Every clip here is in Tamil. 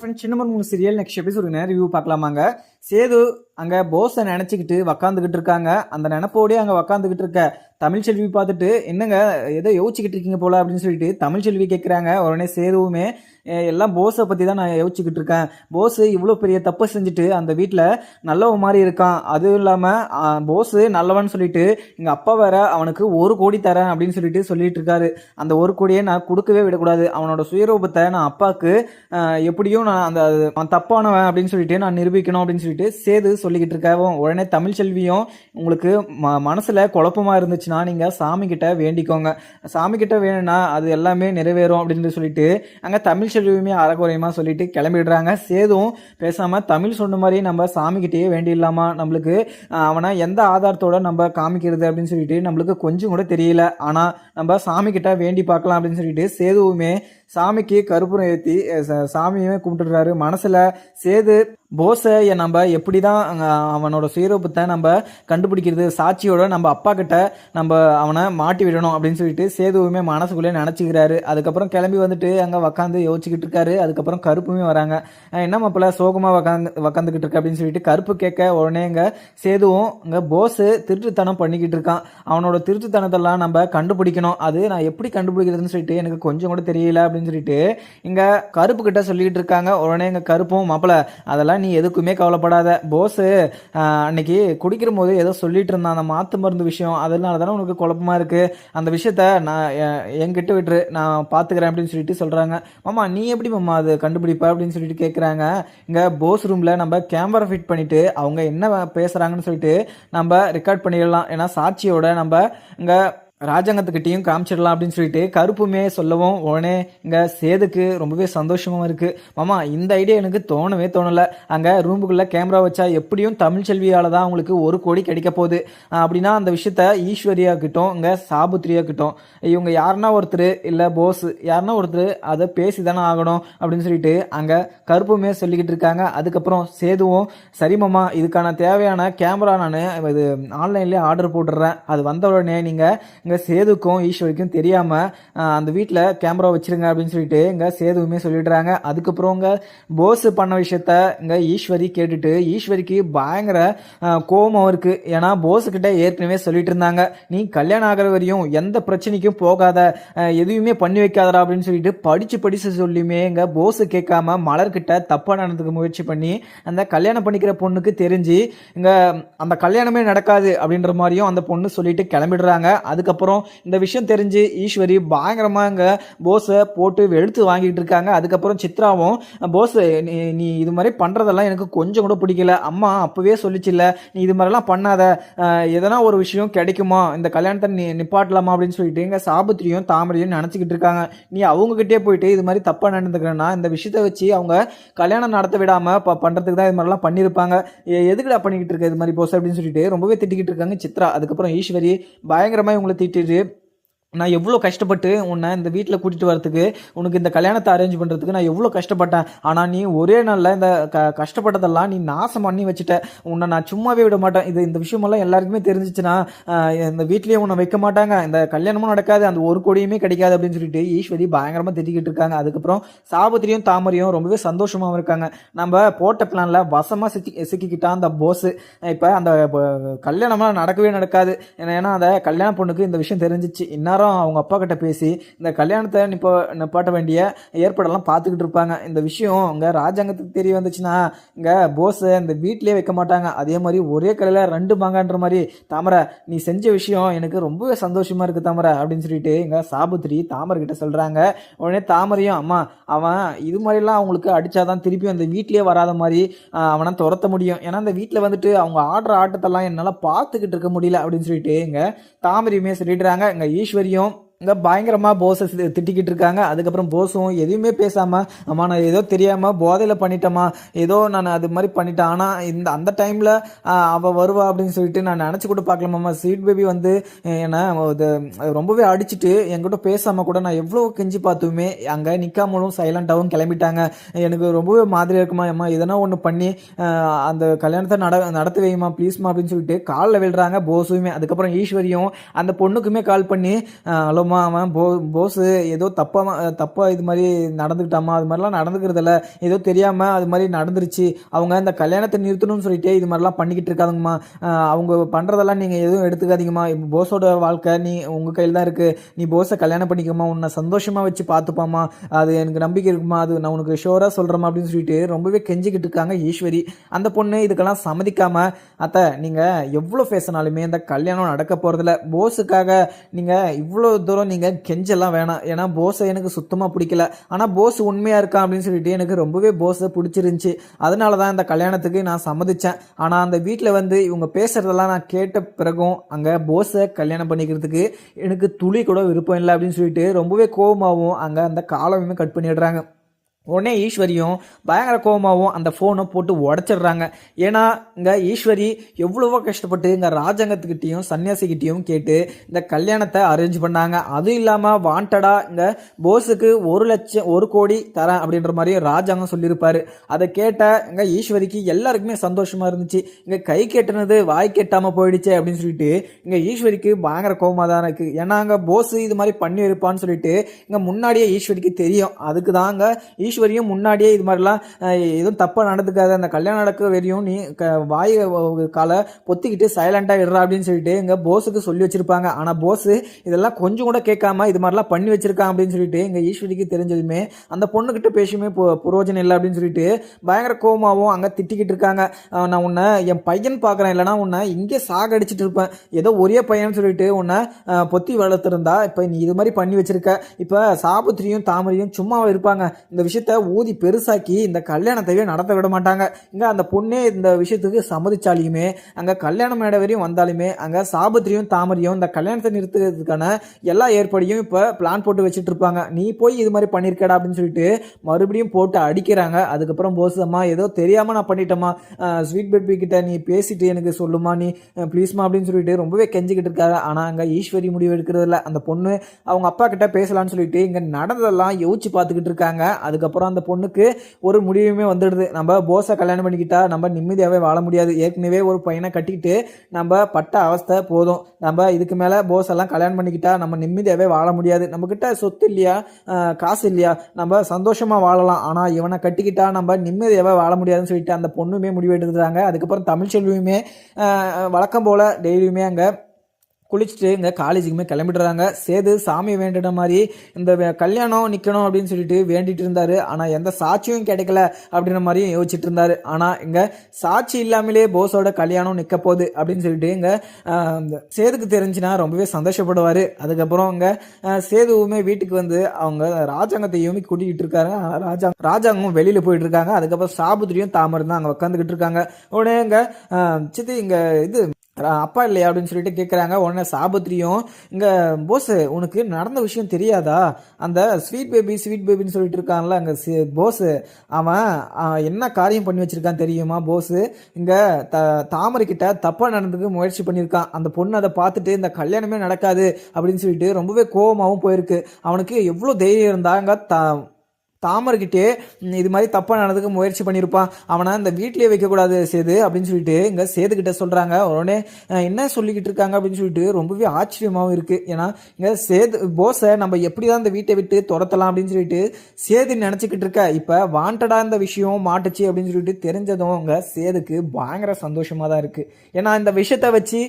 ஃப்ரெண்ட்ஸ் சின்ன மூணு சீரியல் நெக்ஸ்ட் எபிசோடு ரிவ்யூ பார்க்கலாமாங்க? சேது அங்கே போஸை நினச்சிக்கிட்டு உக்காந்துக்கிட்டு இருக்காங்க. அந்த நினப்போடே அங்கே உக்காந்துக்கிட்டு இருக்க. தமிழ்ச்செல்வி பார்த்துட்டு என்னங்க ஏதோ யோசிச்சுக்கிட்டு இருக்கீங்க போல அப்படின்னு சொல்லிட்டு தமிழ்ச்செல்வி கேட்குறாங்க உடனே சேதுவுமே எல்லாம் போஸை பற்றி தான் நான் யோசிச்சுக்கிட்டு இருக்கேன். போஸ் இவ்வளோ பெரிய தப்பு செஞ்சுட்டு அந்த வீட்டில் நல்லவ மாதிரி இருக்கான். அதுவும் இல்லாமல் போஸ் நல்லவன் சொல்லிட்டு எங்கள் அப்பா வேற அவனுக்கு ஒரு கோடி தரேன் அப்படின்னு சொல்லிட்டு சொல்லிட்டு இருக்காரு. அந்த ஒரு கோடியை நான் கொடுக்கவே விடக்கூடாது. அவனோட சுயரூபத்தை நான் அப்பாவுக்கு எப்படியும் நான் அந்த அது அவன் தப்பானவன் அப்படின்னு சொல்லிட்டு நான் நிரூபிக்கணும் அப்படின்னு சொல்லிட்டு சேது சொல்லிக்கிட்டு இருக்காவும் உடனே தமிழ் செல்வியும் உங்களுக்கு ம மனசில் குழப்பமா இருந்துச்சுன்னா நீங்கள் சாமி கிட்ட வேண்டிக்கோங்க. சாமி கிட்ட வேணும்னா அது எல்லாமே நிறைவேறும் அப்படின்னு சொல்லிட்டு அங்கே தமிழ் செல்வியுமே அறக்குறையுமா சொல்லிட்டு கிளம்பிடுறாங்க. சேதும் பேசாமல் தமிழ் சொன்ன மாதிரி நம்ம சாமி கிட்டேயே வேண்டிடலாமா? நம்மளுக்கு அவனை எந்த ஆதாரத்தோட நம்ம காமிக்கிறது அப்படின்னு சொல்லிட்டு நம்மளுக்கு கொஞ்சம் கூட தெரியல. ஆனால் நம்ம சாமி கிட்ட வேண்டி பார்க்கலாம் அப்படின்னு சொல்லிட்டு சேதுவுமே சாமிக்கு கருப்புரம் ஏற்றி சாமியுமே கும்பிட்டுறாரு மனசில் சேது போஸை நம்ம எப்படி தான் அவனோட சுயரூபத்தை நம்ம கண்டுபிடிக்கிறது சாட்சியோட நம்ம அப்பா கிட்ட நம்ம அவனை மாட்டி விடணும் அப்படின்னு சொல்லிட்டு சேதுவுமே மனசுக்குள்ளே நினச்சிக்கிறாரு. அதுக்கப்புறம் கிளம்பி வந்துட்டு அங்கே உக்காந்து யோசிச்சுக்கிட்டு இருக்காரு. அதுக்கப்புறம் கருப்புமே வராங்க. என்ன மாப்பிள்ள சோகமாக உக்காந்து உக்காந்துக்கிட்டு இருக்கு அப்படின்னு சொல்லிட்டு கருப்பு கேட்க உடனே இங்கே சேதுவும் இங்கே போஸு திருட்டுத்தனம் பண்ணிக்கிட்டு இருக்கான். அவனோட திருட்டுத்தனத்தெல்லாம் நம்ம கண்டுபிடிக்கணும். அது நான் எப்படி கண்டுபிடிக்கிறதுன்னு சொல்லிட்டு எனக்கு கொஞ்சம் கூட தெரியல அப்படின்னு சொல்லிட்டு இங்கே கருப்பு கிட்ட சொல்லிக்கிட்டு இருக்காங்க. உடனே எங்கள் கருப்பும் மாப்பிள்ள அதெல்லாம் நீ எதுக்குமே கவலைப்படாத. போஸு அன்னைக்கு குடிக்கிற போது ஏதோ சொல்லிட்டு இருந்தான். அந்த மாத்து மருந்து விஷயம் அதனால தானே உனக்கு குழப்பமா இருக்கு. அந்த விஷயத்த நான் எ- என்கிட்ட விட்டுரு. நான் பார்த்துக்கிறேன் அப்படின்னு சொல்லிட்டு சொல்றாங்க. மாமா நீ எப்படி மாமா அது கண்டுபிடிப்ப அப்படின்னு சொல்லிட்டு கேட்குறாங்க இங்கே போஸ் ரூமில் நம்ம கேமரா ஃபிட் பண்ணிட்டு அவங்க என்ன பேசுகிறாங்கன்னு சொல்லிட்டு நம்ம ரெக்கார்ட் பண்ணிடலாம். ஏன்னா சாட்சியோட நம்ம இங்கே ராஜாங்கத்துக்கிட்டையும் காமிச்சிடலாம் அப்படின்னு சொல்லிட்டு கருப்புமே சொல்லவும் உடனே இங்கே சேதுக்கு ரொம்பவே சந்தோஷமாக இருக்குது மாமா இந்த ஐடியா எனக்கு தோணவே தோணலை. அங்கே ரூமுக்குள்ளே கேமரா வச்சா எப்படியும் தமிழ் செல்வியால் தான் அவங்களுக்கு ஒரு கோடி கிடைக்க போகுது. அப்படின்னா அந்த விஷயத்த ஈஸ்வரியாகட்டும் இங்கே சாபுத்ரியா இவங்க யாருன்னா ஒருத்தர் இல்லை போஸ் யாருன்னா ஒருத்தர் அதை பேசி தானே ஆகணும் அப்படின்னு சொல்லிட்டு அங்கே கருப்புமே சொல்லிக்கிட்டு இருக்காங்க. அதுக்கப்புறம் சேதுவும் சரி மாமா இதுக்கான தேவையான கேமரா நான் இது ஆன்லைன்லேயே ஆர்டர் போட்டுடுறேன். அது வந்த உடனே நீங்கள் இங்கே சேதுக்கும் ஈஸ்வரிக்கும் தெரியாமல் அந்த வீட்டில் கேமரா வச்சுருங்க அப்படின்னு சொல்லிட்டு இங்கே சேதுவுமே சொல்லிடுறாங்க. அதுக்கப்புறம் இங்கே போஸ் பண்ண விஷயத்த இங்கே ஈஸ்வரி கேட்டுட்டு ஈஸ்வரிக்கு பயங்கர கோபம் இருக்குது ஏன்னா போஸுக்கிட்ட ஏற்கனவே சொல்லிட்டு இருந்தாங்க. நீ கல்யாணம் ஆகிற வரையும் எந்த பிரச்சனைக்கும் போகாத எதுவுமே பண்ணி வைக்காதடா அப்படின்னு சொல்லிட்டு படித்து படித்து சொல்லியுமே இங்கே போஸு கேட்காம மலர்கிட்ட தப்பாக நடந்துக்க முயற்சி பண்ணி அந்த கல்யாணம் பண்ணிக்கிற பொண்ணுக்கு தெரிஞ்சு இங்கே அந்த கல்யாணமே நடக்காது அப்படின்ற மாதிரியும் அந்த பொண்ணு சொல்லிட்டு கிளம்பிடுறாங்க. அதுக்கப்புறம் இந்த விஷயம் தெரிஞ்சு ஈஸ்வரி பயங்கரமாக இங்க போஸை போட்டு வெளுத்து வாங்கிட்டு இருக்காங்க. அதுக்கப்புறம் சித்ராவும் போஸ் நீ நீ இது மாதிரி பண்ணுறதெல்லாம் எனக்கு கொஞ்சம் கூட பிடிக்கல. அம்மா அப்போவே சொல்லிச்சில்ல நீ இது மாதிரிலாம் பண்ணாத. எதனா ஒரு விஷயம் கிடைக்குமா? இந்த கல்யாணத்தை நீ நிப்பாட்டலாமா? அப்படின்னு சொல்லிட்டு எங்கள் சாபத்திரியும் தாமரையும் நினச்சிக்கிட்டு இருக்காங்க. நீ அவங்ககிட்டே போயிட்டு இது மாதிரி தப்பாக நடந்துக்கிறேன்னா இந்த விஷயத்தை வச்சு அவங்க கல்யாணம் நடத்த விடாமல் ப பண்ணுறதுக்கு தான் இது மாதிரிலாம் பண்ணியிருப்பாங்க. எதுக்குடா பண்ணிக்கிட்டு இருக்க இது மாதிரி போஸ் அப்படின்னு சொல்லிட்டு ரொம்பவே திட்டிக்கிட்டு இருக்காங்க சித்ரா. அதுக்கப்புறம் ஈஸ்வரி பயங்கரமாக இவங்களை திட்டிட்டு நான் எவ்வளோ கஷ்டப்பட்டு உன்னை இந்த வீட்டில் கூட்டிகிட்டு வரதுக்கு உனக்கு இந்த கல்யாணத்தை அரேஞ்ச் பண்ணுறதுக்கு நான் எவ்வளோ கஷ்டப்பட்டேன். ஆனால் நீ ஒரே நாளில் இந்த க கஷ்டப்பட்டதெல்லாம் நீ நாசம் பண்ணி வச்சுட்ட. உன்னை நான் சும்மாவே விட மாட்டேன். இது இந்த விஷயமெல்லாம் எல்லாருக்குமே தெரிஞ்சிச்சுன்னா இந்த வீட்லேயே உன்னை வைக்க மாட்டாங்க. இந்த கல்யாணமும் நடக்காது. அந்த ஒரு கோடியுமே கிடைக்காது அப்படின்னு சொல்லிட்டு ஈஸ்வரி பயங்கரமாக திட்டிக்கிட்டு இருக்காங்க. அதுக்கப்புறம் சாபத்திரியும் தாமரையும் ரொம்பவே சந்தோஷமாகவும் இருக்காங்க. நம்ம போட்ட பிளானில் வசமாக சிக்கி சிக்கிக்கிட்டான் அந்த போஸு இப்போ அந்த கல்யாணம்லாம் நடக்கவே நடக்காது. ஏன்னா ஏன்னா அந்த கல்யாண பொண்ணுக்கு இந்த விஷயம் தெரிஞ்சிச்சு. எல்லாரும் அவங்க அப்பா கிட்ட பேசி இந்த கல்யாணத்தை நிப்ப நிப்பாட்ட வேண்டிய ஏற்பாடெல்லாம் பார்த்துக்கிட்டு இருப்பாங்க. இந்த விஷயம் இங்கே ராஜாங்கத்துக்கு தெரிய வந்துச்சுன்னா இங்கே போஸை இந்த வீட்டிலே வைக்க மாட்டாங்க. அதே மாதிரி ஒரே கடையில் ரெண்டு மாங்கன்ற மாதிரி தாமரை நீ செஞ்ச விஷயம் எனக்கு ரொம்பவே சந்தோஷமாக இருக்குது தாமரை அப்படின்னு சொல்லிட்டு இங்கே சாபுத்திரி தாமர்கிட்ட சொல்கிறாங்க உடனே தாமரையும் அம்மா அவன் இது மாதிரிலாம் அவங்களுக்கு அடித்தாதான் திருப்பி அந்த வீட்லேயே வராத மாதிரி அவனை துரத்த முடியும். ஏன்னா அந்த வீட்டில் வந்துட்டு அவங்க ஆடுற ஆட்டத்தெல்லாம் என்னால் பார்த்துக்கிட்டு இருக்க முடியல அப்படின்னு சொல்லிட்டு இங்கே தாமரையுமே சொல்லிடுறாங்க. இங்கே ஈஸ்வரியும் இங்கே பயங்கரமாக போஸை திட்டிக்கிட்டு இருக்காங்க. அதுக்கப்புறம் போஸும் எதுவுமே பேசாமல் அம்மா நான் ஏதோ தெரியாமல் போதையில் பண்ணிட்டேம்மா. ஏதோ நான் அது மாதிரி பண்ணிட்டேன். ஆனால் இந்த அந்த டைமில் அவள் வருவா அப்படின்னு சொல்லிட்டு நான் நினச்சி கூட பார்க்கலாமாம்மா ஸ்வீட் பேபி வந்து என்னை இது ரொம்பவே அடிச்சிட்டு என்கிட்ட பேசாமல் கூட நான் எவ்வளோ கெஞ்சி பார்த்துமே அங்கே நிற்காமலும் சைலண்டாகவும் கிளம்பிட்டாங்க. எனக்கு ரொம்பவே மாதிரியாக இருக்குமா அம்மா எதனா ஒன்று பண்ணி அந்த கல்யாணத்தை நட நடத்து வைமா ப்ளீஸ்மா அப்படின்னு சொல்லிட்டு காலில் விழுறாங்க போஸுமே அதுக்கப்புறம் ஈஸ்வரியும் அந்த பொண்ணுக்குமே கால் பண்ணி ஹலோ இல்லைம்மா அவன் போ போஸு ஏதோ தப்பாக தப்பாக இது மாதிரி நடந்துக்கிட்டாமா? அது மாதிரிலாம் நடந்துக்கிறதில்ல. ஏதோ தெரியாமல் அது மாதிரி நடந்துருச்சு. அவங்க இந்த கல்யாணத்தை நிறுத்தணும்னு சொல்லிட்டு இது மாதிரிலாம் பண்ணிக்கிட்டு இருக்காதுங்கம்மா அவங்க பண்ணுறதெல்லாம் நீங்கள் எதுவும் எடுத்துக்காதீங்கம்மா. போஸோட வாழ்க்கை நீ உங்கள் கையில் தான் இருக்குது நீ போஸை கல்யாணம் பண்ணிக்கம்மா. உன்னை சந்தோஷமாக வச்சு பார்த்துப்பாம்மா. அது எனக்கு நம்பிக்கை இருக்குமா? அது நான் உனக்கு ஷோராக சொல்கிறேம்மா அப்படின்னு சொல்லிட்டு ரொம்பவே கெஞ்சிக்கிட்டு இருக்காங்க ஈஸ்வரி. அந்த பொண்ணு இதுக்கெல்லாம் சம்மதிக்காமல் அத்தை நீங்கள் எவ்வளோ பேசினாலுமே இந்த கல்யாணம் நடக்க போகிறதில்ல போஸுக்காக நீங்கள் இவ்வளோ தூரம் நீங்கள் கெஞ்செல்லாம் வேணாம். ஏன்னா போஸை எனக்கு சுத்தமாக பிடிக்கல. ஆனால் போஸ் உண்மையாக இருக்கான் அப்படின்னு சொல்லிட்டு எனக்கு ரொம்பவே போஸை பிடிச்சிருந்துச்சி. அதனால தான் இந்த கல்யாணத்துக்கு நான் சம்மதித்தேன் ஆனால் அந்த வீட்டில் வந்து இவங்க பேசுகிறதெல்லாம் நான் கேட்ட பிறகும் அங்கே போஸை கல்யாணம் பண்ணிக்கிறதுக்கு எனக்கு துளி கூட விருப்பம் இல்லை அப்படின்னு சொல்லிட்டு ரொம்பவே கோபமாகவும் அங்கே அந்த காலமே கட் பண்ணிடுறாங்க. உடனே ஈஸ்வரியும் பயங்கர கோபமாகவும் அந்த ஃபோனை போட்டு உடச்சிடுறாங்க. ஏன்னா இங்கே ஈஸ்வரி எவ்வளவோ கஷ்டப்பட்டு இங்கே ராஜாங்கத்துக்கிட்டேயும் சன்னியாசிக்கிட்டேயும் கேட்டு இந்த கல்யாணத்தை அரேஞ்ச் பண்ணாங்க. அதுவும் இல்லாமல் வாண்டடாக இங்கே போஸுக்கு ஒரு லட்சம் ஒரு கோடி தரேன் அப்படின்ற மாதிரி ராஜாங்கம் சொல்லியிருப்பார். அதை கேட்ட இங்கே ஈஸ்வரிக்கு எல்லாருக்குமே சந்தோஷமாக இருந்துச்சு. இங்கே கை கெட்டினது வாய் கெட்டாமல் போயிடுச்சே அப்படின்னு சொல்லிட்டு இங்கே ஈஸ்வரிக்கு பயங்கர கோபமாக தான் இருக்குது ஏன்னா அங்கே போஸ் இது மாதிரி பண்ணி இருப்பான்னு சொல்லிட்டு இங்கே முன்னாடியே ஈஸ்வரிக்கு தெரியும். அதுக்கு தாங்க ஈஸ்வரியும் முன்னாடியே இது மாதிரிலாம் எதுவும் தப்பாக நடந்துக்காத அந்த கல்யாணம் நடக்க வரையும் நீ க வாய் காலை பொத்திக்கிட்டு சைலண்டாக இடுறா அப்படின்னு சொல்லிட்டு இங்கே போஸுக்கு சொல்லி வச்சிருப்பாங்க. ஆனால் போஸு இதெல்லாம் கொஞ்சம் கூட கேட்காம இது மாதிரிலாம் பண்ணி வச்சிருக்கான் அப்படின்னு சொல்லிட்டு இங்கே ஈஸ்வரிக்கு தெரிஞ்சதுமே அந்த பொண்ணுக்கிட்ட பேசியுமே புரோஜனம் இல்லை அப்படின்னு சொல்லிட்டு பயங்கர கோவமாகவும் அங்கே திட்டிக்கிட்டு இருக்காங்க. நான் உன்னை என் பையன் பார்க்குறேன் இல்லைனா உன்னை இங்கே சாகடிச்சிட்டு இருப்பேன். ஏதோ ஒரே பையன் சொல்லிட்டு உன்னை பொத்தி வளர்த்துருந்தா இப்போ நீ இது மாதிரி பண்ணி வச்சுருக்க. இப்போ சாபுத்திரியும் தாமரையும் சும்மா இருப்பாங்க. இந்த விஷயம் விஷயத்த ஊதி பெருசாக்கி இந்த கல்யாணத்தையே நடத்த விட மாட்டாங்க. இங்கே அந்த பொண்ணே இந்த விஷயத்துக்கு சம்மதிச்சாலையுமே அங்கே கல்யாண மேடை வரையும் வந்தாலுமே அங்கே சாபத்திரியும் தாமரையும் இந்த கல்யாணத்தை நிறுத்துறதுக்கான எல்லா ஏற்பாடையும் இப்போ பிளான் போட்டு வச்சுட்டு இருப்பாங்க. நீ போய் இது மாதிரி பண்ணியிருக்கடா அப்படின்னு சொல்லிட்டு மறுபடியும் போட்டு அடிக்கிறாங்க. அதுக்கப்புறம் போஸ் ஏதோ தெரியாமல் நான் பண்ணிட்டேம்மா. ஸ்வீட் பேபி கிட்ட நீ பேசிட்டு எனக்கு சொல்லுமா நீ ப்ளீஸ்மா அப்படின்னு சொல்லிட்டு ரொம்பவே கெஞ்சிக்கிட்டு இருக்காங்க. ஆனால் அங்கே ஈஸ்வரி முடிவு எடுக்கிறதில்ல. அந்த பொண்ணு அவங்க அப்பா கிட்ட பேசலான்னு சொல்லிட்டு இங்கே நடந்ததெல்லாம் யோசிச்சு பார்த்துக்கிட்டு இருக்காங்க. அதுக்கப்புறம் அதுக்கப்புறம் அந்த பொண்ணுக்கு ஒரு முடிவுமே வந்துடுது. நம்ம போஸை கல்யாணம் பண்ணிக்கிட்டா நம்ம நிம்மதியாகவே வாழ முடியாது. ஏற்கனவே ஒரு பையனை கட்டிக்கிட்டு நம்ம பட்ட அவஸ்தை போதும். நம்ம இதுக்கு மேலே போஸ் எல்லாம் கல்யாணம் பண்ணிக்கிட்டா நம்ம நிம்மதியாகவே வாழ முடியாது. நம்மக்கிட்ட சொத்து இல்லையா? காசு இல்லையா? நம்ம சந்தோஷமாக வாழலாம். ஆனால் இவனை கட்டிக்கிட்டா நம்ம நிம்மதியாகவே வாழ முடியாதுன்னு சொல்லிட்டு அந்த பொண்ணுமே முடிவு அதுக்கப்புறம் தமிழ்ச்செல்வியுமே வழக்கம் போல் டெய்லியுமே அங்கே குளிச்சுட்டு இங்கே காலேஜுக்குமே கிளம்பிடுறாங்க. சேது சாமி வேண்டின மாதிரி இந்த கல்யாணம் நிற்கணும் அப்படின்னு சொல்லிட்டு வேண்டிட்டு இருந்தார். ஆனால் எந்த சாட்சியும் கிடைக்கல அப்படின்ற மாதிரியும் யோசிச்சுட்டு இருந்தார். ஆனால் இங்கே சாட்சி இல்லாமலே போஸோட கல்யாணம் நிற்க போகுது அப்படின்னு சொல்லிட்டு இங்கே சேதுக்கு தெரிஞ்சுன்னா ரொம்பவே சந்தோஷப்படுவார். அதுக்கப்புறம் இங்கே சேதுவுமே வீட்டுக்கு வந்து அவங்க ராஜாங்கத்தையும் கூட்டிகிட்டு இருக்காரு. ராஜா ராஜாங்கம் வெளியில் போயிட்டு இருக்காங்க. அதுக்கப்புறம் சாபுத்திரியும் தாமரம் தான் அங்கே உட்காந்துக்கிட்டு இருக்காங்க. உடனே இங்கே சித்தி இங்கே இது அப்பா இல்லையா அப்படின்னு சொல்லிட்டு கேட்குறாங்க உடனே சாபத்திரியும் இங்கே போஸ் உனக்கு நடந்த விஷயம் தெரியாதா? அந்த ஸ்வீட் பேபி ஸ்வீட் பேபின்னு சொல்லிட்டு இருக்கான்ல அங்கே போஸ். அவன் என்ன காரியம் பண்ணி வச்சுருக்கான் தெரியுமா போஸ்? இங்கே த தாமரைக்கிட்ட தப்பாக நடந்ததுக்கு முயற்சி பண்ணியிருக்கான். அந்த பொண்ணு அதை பார்த்துட்டு இந்த கல்யாணமே நடக்காது அப்படின்னு சொல்லிட்டு ரொம்பவே கோவமாகவும் போயிருக்கு. அவனுக்கு எவ்வளோ தைரியம் இருந்தாங்க த தாமர்கிட்டே இது மாதிரி தப்பாக நடந்துக்க முயற்சி பண்ணியிருப்பான் அவனை இந்த வீட்டிலே வைக்கக்கூடாது சேது அப்படின்னு சொல்லிட்டு இங்கே சேதுக்கிட்ட சொல்கிறாங்க உடனே என்ன சொல்லிக்கிட்டு இருக்காங்க? அப்படின்னு சொல்லிட்டு ரொம்பவே ஆச்சரியமாகவும் இருக்குது ஏன்னா இங்கே சேது போஸை நம்ம எப்படி தான் இந்த வீட்டை விட்டு துரத்தலாம் அப்படின்னு சொல்லிட்டு சேது நினச்சிக்கிட்டு இருக்க. இப்போ வாண்டடாக இந்த விஷயம் மாட்டுச்சு அப்படின்னு சொல்லிட்டு தெரிஞ்சதும் இங்கே சேதுக்கு பயங்கர சந்தோஷமாக தான் இருக்குது ஏன்னா இந்த விஷயத்தை வச்சு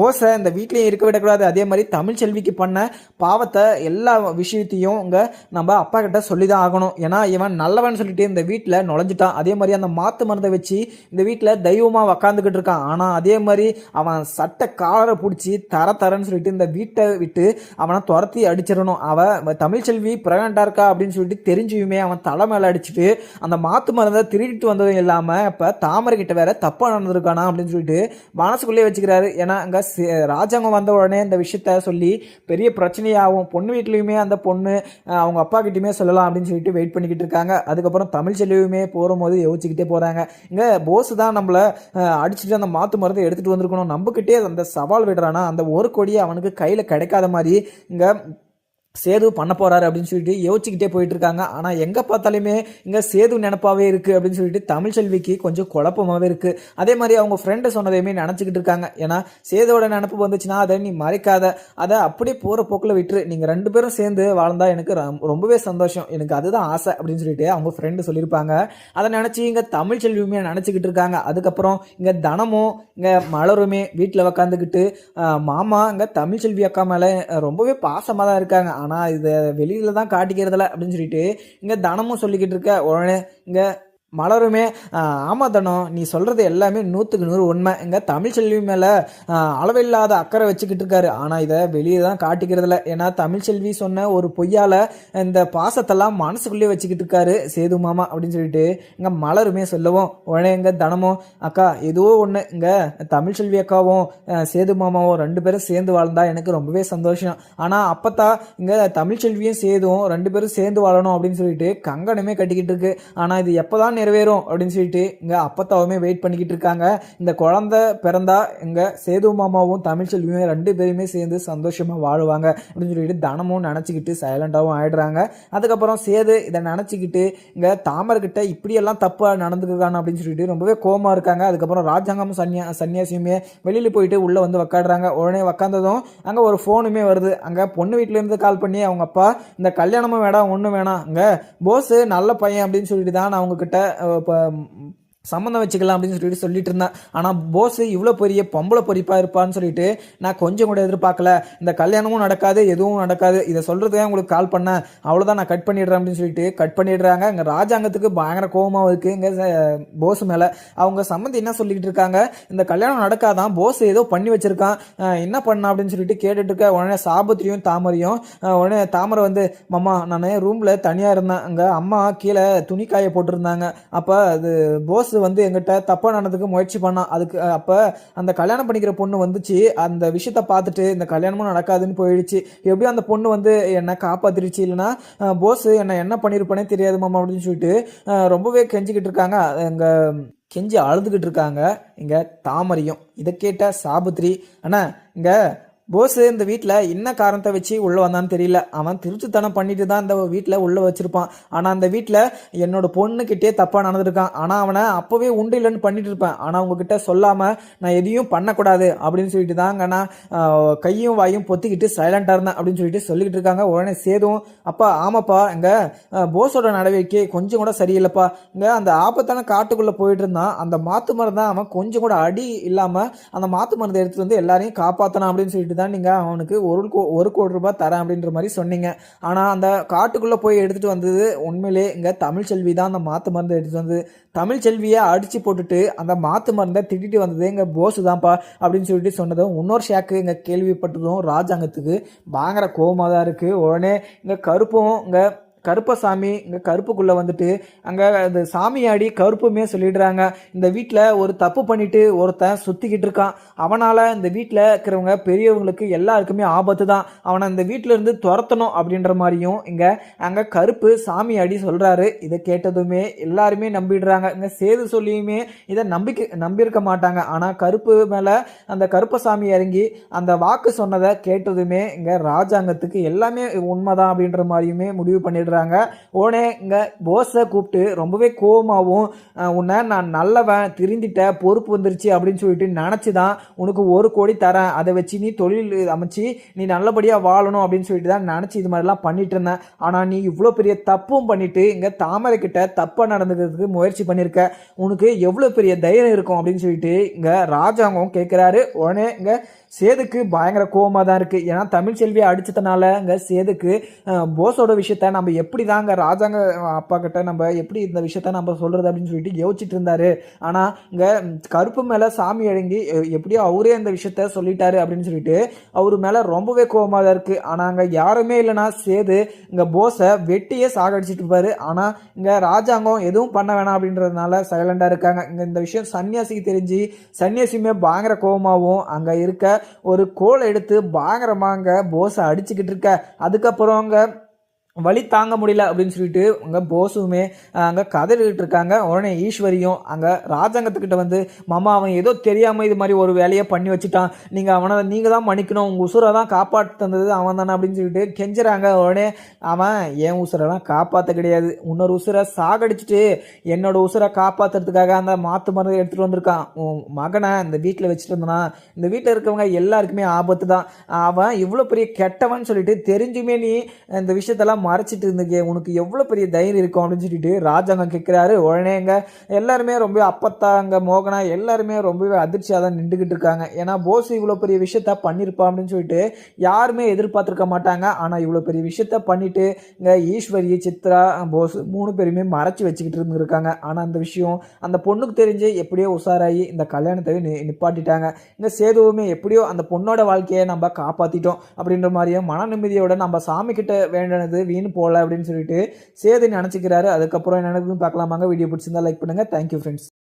போஸை இந்த வீட்லேயும் இருக்க விடக்கூடாது. அதே மாதிரி தமிழ் செல்விக்கு பண்ண பாவத்தை எல்லா விஷயத்தையும் இங்கே நம்ம அப்பா கிட்ட சொல்லி தான் ஆகணும் ஏன்னா இவன் நல்லவன் சொல்லிட்டு இந்த வீட்டில் நுழைஞ்சிட்டான். அதே மாதிரி அந்த மாத்து மருந்தை வச்சு இந்த வீட்டில் தெய்வமாக உக்காந்துக்கிட்டு இருக்கான். ஆனால் அதே மாதிரி அவன் சட்டை காலரை பிடிச்சி தர தரன்னு சொல்லிட்டு இந்த வீட்டை விட்டு அவனை துரத்தி அடிச்சிடணும். அவன் தமிழ்ச்செல்வி பிரெக்னெண்ட்டாக இருக்கா அப்படின்னு சொல்லிட்டு தெரிஞ்சுமே அவன் தலை மேலே அடிச்சுட்டு அந்த மாத்து மருந்தை திருடிட்டு வந்ததும் இல்லாமல் இப்போ தாமரை கிட்ட வேற தப்பாக நடந்திருக்கானா அப்படின்னு சொல்லிட்டு மனசுக்குள்ளே வச்சுக்கிறாரு. ஏன்னா அங்கே ராஜாங்கம் வந்த உடனே இந்த விஷயத்த சொல்லி பெரிய பிரச்சனையாகும் பொண்ணு வீட்லேயுமே அந்த பொண்ணு அவங்க அப்பா கிட்டேயுமே சொல்லலாம் அப்படின்னு சொல்லிட்டு வெயிட் பண்ணிக்கிட்டு இருக்காங்க. அதுக்கப்புறம் தமிழ் செல்வியுமே போகும்போது யோசிச்சுக்கிட்டே போகிறாங்க இங்கே போஸ் தான் நம்மளை அடிச்சுட்டு அந்த மாத்து மருந்தை எடுத்துகிட்டு வந்திருக்கணும். நம்மக்கிட்டே அந்த சவால் விடுறானா? அந்த ஒரு கொடியை அவனுக்கு கையில் கிடைக்காத மாதிரி இங்கே சேது பண்ண போகிறாரு அப்படின்னு சொல்லிட்டு யோசிச்சுக்கிட்டே போயிட்டு இருக்காங்க ஆனால் எங்கே பார்த்தாலுமே இங்கே சேது நினப்பாவே இருக்குது அப்படின்னு சொல்லிட்டு தமிழ் செல்விக்கு கொஞ்சம் குழப்பமாகவே இருக்குது அதே மாதிரி அவங்க ஃப்ரெண்டு சொன்னதையுமே நினச்சிக்கிட்டு இருக்காங்க ஏன்னா சேதோட நினப்பு வந்துச்சுன்னா அதை நீ மறைக்காத. அதை அப்படியே போகிற போக்கில் விட்டுரு. நீங்கள் ரெண்டு பேரும் சேர்ந்து வாழ்ந்தா எனக்கு ரொம்பவே சந்தோஷம். எனக்கு அதுதான் ஆசை அப்படின்னு சொல்லிட்டு அவங்க ஃப்ரெண்டு சொல்லியிருப்பாங்க. அதை நினச்சி இங்கே தமிழ் செல்வியுமே நினச்சிக்கிட்டு இருக்காங்க அதுக்கப்புறம் இங்கே தனமும் இங்கே மலருமே வீட்டில் உக்காந்துக்கிட்டு மாமா இங்கே தமிழ் செல்வி அக்கா மேலே ரொம்பவே பாசமாக தான் இருக்காங்க. ஆனால் இதை வெளியில தான் காட்டிக்கிறதில்ல அப்படின்னு சொல்லிட்டு இங்கே தனமும் சொல்லிக்கிட்டு இருக்க உடனே இங்கே மலருமே. ஆமாதனம் நீ சொல்கிறது எல்லாமே நூற்றுக்கு நூறு உண்மை. இங்கே தமிழ் செல்வி மேலே அளவில்லாத அக்கறை வச்சுக்கிட்டு இருக்காரு. ஆனால் இதை வெளியே தான் காட்டிக்கிறதில்ல. ஏன்னா தமிழ் செல்வி சொன்ன ஒரு பொய்யால் இந்த பாசத்தெல்லாம் மனசுக்குள்ளேயே வச்சுக்கிட்டு இருக்காரு சேது மாமா அப்படின்னு சொல்லிட்டு இங்கே மலருமே சொல்லவும். உடனே இங்க தனமும் அக்கா ஏதோ ஒன்று இங்கே தமிழ் செல்வி அக்காவும் சேது மாமாவும் ரெண்டு பேரும் சேர்ந்து வாழ்ந்தா எனக்கு ரொம்பவே சந்தோஷம். ஆனால் அப்போத்தான் இங்கே தமிழ் செல்வியும் சேதும் ரெண்டு பேரும் சேர்ந்து வாழணும் அப்படின்னு சொல்லிட்டு கங்கணமே கட்டிக்கிட்டு இருக்கு. ஆனால் இது எப்போதான் நிறைவேறும் அப்படின்னு சொல்லிட்டு இங்கே அப்பத்தாவுமே வெயிட் பண்ணிக்கிட்டு இருக்காங்க. இந்த குழந்தை பிறந்தா இங்கே சேது மாமாவும் தமிழ் செல்வியும் ரெண்டு பேருமே சேர்ந்து சந்தோஷமாக வாழுவாங்க அப்படின்னு சொல்லிட்டு தனமும் நினச்சிக்கிட்டு சைலண்ட்டாகவும் ஆயிடுறாங்க. அதுக்கப்புறம் சேது இதை நினச்சிக்கிட்டு இங்கே தாமர்கிட்ட இப்படியெல்லாம் தப்பாக நடந்துக்கிறான் அப்படின்னு சொல்லிட்டு ரொம்பவே கோமாக இருக்காங்க. அதுக்கப்புறம் ராஜாங்கமும் சன்னியா சன்னியாசியுமே வெளியில் போயிட்டு உள்ளே வந்து உக்காடுறாங்க. உடனே உக்காந்ததும் அங்கே ஒரு ஃபோனுமே வருது. அங்கே பொண்ணு வீட்டிலேருந்து கால் பண்ணி அவங்க அப்பா இந்த கல்யாணமும் வேணாம் ஒன்றும் வேணாம். அங்கே போஸு நல்ல பையன் அப்படின்னு சொல்லிட்டு தான் நான் அவங்கக்கிட்ட இப்போ சம்மந்தம் வச்சுக்கலாம் அப்படின்னு சொல்லிட்டு சொல்லிட்டு இருந்தேன் ஆனால் போஸ் இவ்வளோ பெரிய பொம்பளை பொறிப்பா இருப்பான்னு சொல்லிட்டு நான் கொஞ்சம் கூட எதிர்பார்க்கல. இந்த கல்யாணமும் நடக்காது எதுவும் நடக்காது. இதை சொல்கிறதுக்காக உங்களுக்கு கால் பண்ணேன். அவ்வளோதான் நான் கட் பண்ணிடுறேன் அப்படின்னு சொல்லிட்டு கட் பண்ணிடுறாங்க. இங்கே ராஜாங்கத்துக்கு பயங்கர கோபமாக இருக்குது இங்கே போஸ் மேலே. அவங்க சம்மந்தி என்ன சொல்லிக்கிட்டு இருக்காங்க? இந்த கல்யாணம் நடக்காதான் போஸ் ஏதோ பண்ணி வச்சுருக்கான். என்ன பண்ணா அப்படின்னு சொல்லிட்டு கேட்டுட்டு இருக்க உடனே சாபத்திரியும் தாமரையும் உடனே தாமரை வந்து மாமா நான் ரூமில் தனியாக இருந்தேன். அங்கே அம்மா கீழே துணி காய போட்டிருந்தாங்க. அப்போ அது போஸ் வந்து எங்கிட்ட தப்பாக நடந்ததுக்கு முயற்சி பண்ணான் அதுக்கு அப்போ அந்த கல்யாணம் பண்ணிக்கிற பொண்ணு வந்துச்சு. அந்த விஷயத்த பார்த்துட்டு இந்த கல்யாணமும் நடக்காதுன்னு போயிடுச்சு. எப்படியும் அந்த பொண்ணு வந்து என்னை காப்பாற்றிடுச்சு இல்லைன்னா போஸ் என்னை என்ன பண்ணியிருப்பேனே தெரியாது மாமா அப்படின்னு சொல்லிட்டு ரொம்பவே கெஞ்சிக்கிட்டு இருக்காங்க. எங்கள் கெஞ்சி அழுதுகிட்டு இருக்காங்க. இங்கே தாமரையும். இதை கேட்ட சாபுத்ரி அண்ணா இங்கே போஸ் இந்த வீட்டில் என்ன காரணத்தை வச்சு உள்ளே வந்தான்னு தெரியல. அவன் திருச்சுத்தனம் பண்ணிட்டு தான் இந்த வீட்டில் உள்ளே வச்சுருப்பான். ஆனால் அந்த வீட்டில் என்னோட பொண்ணுக்கிட்டே தப்பாக நடந்திருக்கான். ஆனால் அவனை அப்போவே உண்டு இல்லைன்னு பண்ணிட்டு இருப்பேன். ஆனால் உங்ககிட்ட சொல்லாமல் நான் எதையும் பண்ணக்கூடாது அப்படின்னு சொல்லிட்டு தாங்க நான் கையும் வாயும் பொத்திக்கிட்டு சைலண்டாக இருந்தேன் அப்படின்னு சொல்லிட்டு சொல்லிக்கிட்டு இருக்காங்க. உடனே சேதும் அப்பா ஆமாப்பா இங்கே போஸோட நடவடிக்கை கொஞ்சம் கூட சரியில்லைப்பா. இங்கே அந்த ஆபத்தான காட்டுக்குள்ளே போயிட்டு இருந்தான். அந்த மாத்து மருந்து தான் அவன் கொஞ்சம் கூட அடி இல்லாமல் அந்த மாத்து மருந்தை எடுத்துட்டு வந்து எல்லாரையும் காப்பாற்றணும் அப்படின்னு சொல்லிட்டு தான் நீங்கள் அவனுக்கு ஒரு கோ ஒரு கோடி ரூபாய் தரேன் அப்படின்ற மாதிரி சொன்னீங்க. ஆனால் அந்த காட்டுக்குள்ளே போய் எடுத்துகிட்டு வந்தது உண்மையிலே இங்கே தமிழ் செல்வி தான். அந்த மாத்து மருந்து எடுத்துகிட்டு வந்தது தமிழ் செல்வியை அடித்து போட்டுட்டு அந்த மாத்து மருந்தை திட்டிட்டு வந்தது எங்கள் போஸு தான்ப்பா அப்படின்னு சொல்லிட்டு சொன்னதும் இன்னொரு ஷேக்கு இங்கே கேள்விப்பட்டதும் ராஜாங்கத்துக்கு பயங்கர கோவமாக தான் இருக்குது உடனே இங்கே கருப்பும் இங்கே கருப்பசாமி இங்கே கருப்புக்குள்ளே வந்துட்டு அங்கே அந்த சாமியாடி கருப்புமே சொல்லிடுறாங்க. இந்த வீட்டில் ஒரு தப்பு பண்ணிட்டு ஒருத்தன் சுற்றிக்கிட்டு இருக்கான். அவனால் இந்த வீட்டில் இருக்கிறவங்க பெரியவங்களுக்கு எல்லாருக்குமே ஆபத்து தான். அவனை இந்த வீட்டிலேருந்து துரத்தணும் அப்படின்ற மாதிரியும் இங்கே அங்கே கருப்பு சாமியாடி சொல்கிறாரு இதை கேட்டதுமே எல்லாருமே நம்பிடுறாங்க. இங்கே சேது சொல்லியுமே இதை நம்பிக்கை நம்பியிருக்க மாட்டாங்க. ஆனால் கருப்பு மேலே அந்த கருப்பசாமி இறங்கி அந்த வாக்கு சொன்னதை கேட்டதுமே இங்கே ராஜாங்கத்துக்கு எல்லாமே உண்மைதான் அப்படின்ற மாதிரியுமே முடிவு பண்ணிடுறாங்க. உடனே இங்கே போஸை கூப்பிட்டு ரொம்பவே கோவமாகவும் உன்னை நான் நல்லவன் திருந்திட்ட பொறுப்பு வந்துருச்சு அப்படின்னு சொல்லிட்டு நினச்சி தான் உனக்கு ஒரு கோடி தரேன். அதை வச்சு நீ தொழில் அமைச்சு நீ நல்லபடியாக வாழணும் அப்படின்னு சொல்லிட்டு தான் நினச்சி இது மாதிரிலாம் பண்ணிட்டு இருந்தேன். ஆனால் நீ இவ்வளோ பெரிய தப்பும் பண்ணிட்டு இங்கே தாமரை கிட்ட தப்பாக நடந்துக்கிறதுக்கு முயற்சி பண்ணியிருக்க உனக்கு எவ்வளோ பெரிய தைரியம் இருக்கும் அப்படின்னு சொல்லிட்டு இங்கே ராஜாங்கம் கேட்குறாரு உடனே இங்கே சேதுக்கு பயங்கர கோவமாக தான் இருக்குது ஏன்னா தமிழ் செல்வியை அடிச்சதுனால அங்கே சேதுக்கு போஸோட விஷயத்த நம்ம எப்படி தாங்க ராஜாங்க அப்பா கிட்ட நம்ம எப்படி இந்த விஷயத்த நம்ம சொல்கிறது அப்படின்னு சொல்லிட்டு யோசிச்சுட்டு இருந்தாரு. ஆனால் இங்கே கருப்பு மேலே சாமி அடங்கி எ- எப்படியோ அவரே இந்த விஷயத்த சொல்லிட்டாரு அப்படின்னு சொல்லிட்டு அவர் மேலே ரொம்பவே கோவமாக தான் இருக்குது ஆனால் அங்கே யாருமே இல்லைன்னா சேது இங்கே போஸை வெட்டியே சாகடிச்சிட்டு இருப்பாரு. ஆனால் இங்கே ராஜாங்கம் எதுவும் பண்ண வேணாம் அப்படின்றதுனால சைலண்டாக இருக்காங்க. இங்கே இந்த விஷயம் சன்னியாசிக்கு தெரிஞ்சு சன்னியாசியுமே பயங்கர கோவமாகவும் அங்கே இருக்க ஒரு கோலை எடுத்து பாங்கரமாங்க போஸை அடிச்சுக்கிட்டு இருக்க. அதுக்கப்புறம் அங்கே வழி தாங்க முடியல அப்படின்னு சொல்லிட்டு அங்கே போஸுமே அங்கே கதறிக்கிட்டு இருக்காங்க. உடனே ஈஸ்வரியும் அங்கே ராஜாங்கத்துக்கிட்ட வந்து மாமா அவன் ஏதோ தெரியாமல் இது மாதிரி ஒரு வேலையை பண்ணி வச்சுட்டான். நீங்கள் அவனை நீங்கள் தான் மன்னிக்கணும். உங்கள் உசுரை தான் காப்பாற்ற தந்தது அவன் தானே அப்படின்னு சொல்லிட்டு கெஞ்சுறாங்க. உடனே அவன் என் உசுரெல்லாம் காப்பாற்ற கிடையாது. இன்னொரு உசுரை சாகடிச்சிட்டு என்னோட உசுரை காப்பாற்றுறதுக்காக அந்த மாற்று மருந்து எடுத்துகிட்டு வந்திருக்கான். உன் மகனை இந்த வீட்டில் வச்சுட்டு இருந்தானா இந்த வீட்டில் இருக்கவங்க எல்லாருக்குமே ஆபத்து தான் அவன் இவ்வளோ பெரிய கெட்டவன் சொல்லிட்டு தெரிஞ்சுமே நீ இந்த விஷயத்தெல்லாம் மறைச்சிட்டு இருந்துக்கே உனக்கு எவ்வளோ பெரிய தைரியம் இருக்கும் அப்படின்னு சொல்லிட்டு ராஜாங்க கேட்குறாரு உடனேங்க எல்லாருமே ரொம்ப அப்பத்தாங்க மோகனா எல்லாருமே ரொம்பவே அதிர்ச்சியாக தான் நின்றுக்கிட்டு இருக்காங்க. ஏன்னா போஸ் இவ்வளோ பெரிய விஷயத்த பண்ணியிருப்பா அப்படின்னு சொல்லிட்டு யாருமே எதிர்பார்த்துருக்க மாட்டாங்க. ஆனால் இவ்வளோ பெரிய விஷயத்த பண்ணிட்டு இங்கே ஈஸ்வரி சித்ரா போஸ் மூணு பேருமே மறைச்சி வச்சுக்கிட்டு இருந்திருக்காங்க. ஆனால் அந்த விஷயம் அந்த பொண்ணுக்கு தெரிஞ்சு எப்படியோ உஷாராகி இந்த கல்யாணத்தை நி நிப்பாட்டிட்டாங்க. இந்த சேதுவுமே எப்படியோ அந்த பொண்ணோட வாழ்க்கையை நம்ம காப்பாற்றிட்டோம் அப்படின்ற மாதிரியும் மன நிம்மதியோட நம்ம சாமி கிட்ட வேண்டினது வீண் போகல அப்படின்னு சொல்லிட்டு சேது நினச்சிக்கிறாரு. அதுக்கப்புறம் என்ன நடக்குதுன்னு பார்க்கலாமாங்க. வீடியோ பிடிச்சிருந்தா லைக் பண்ணுங்கள் தேங்க்யூ ஃப்ரெண்ட்ஸ்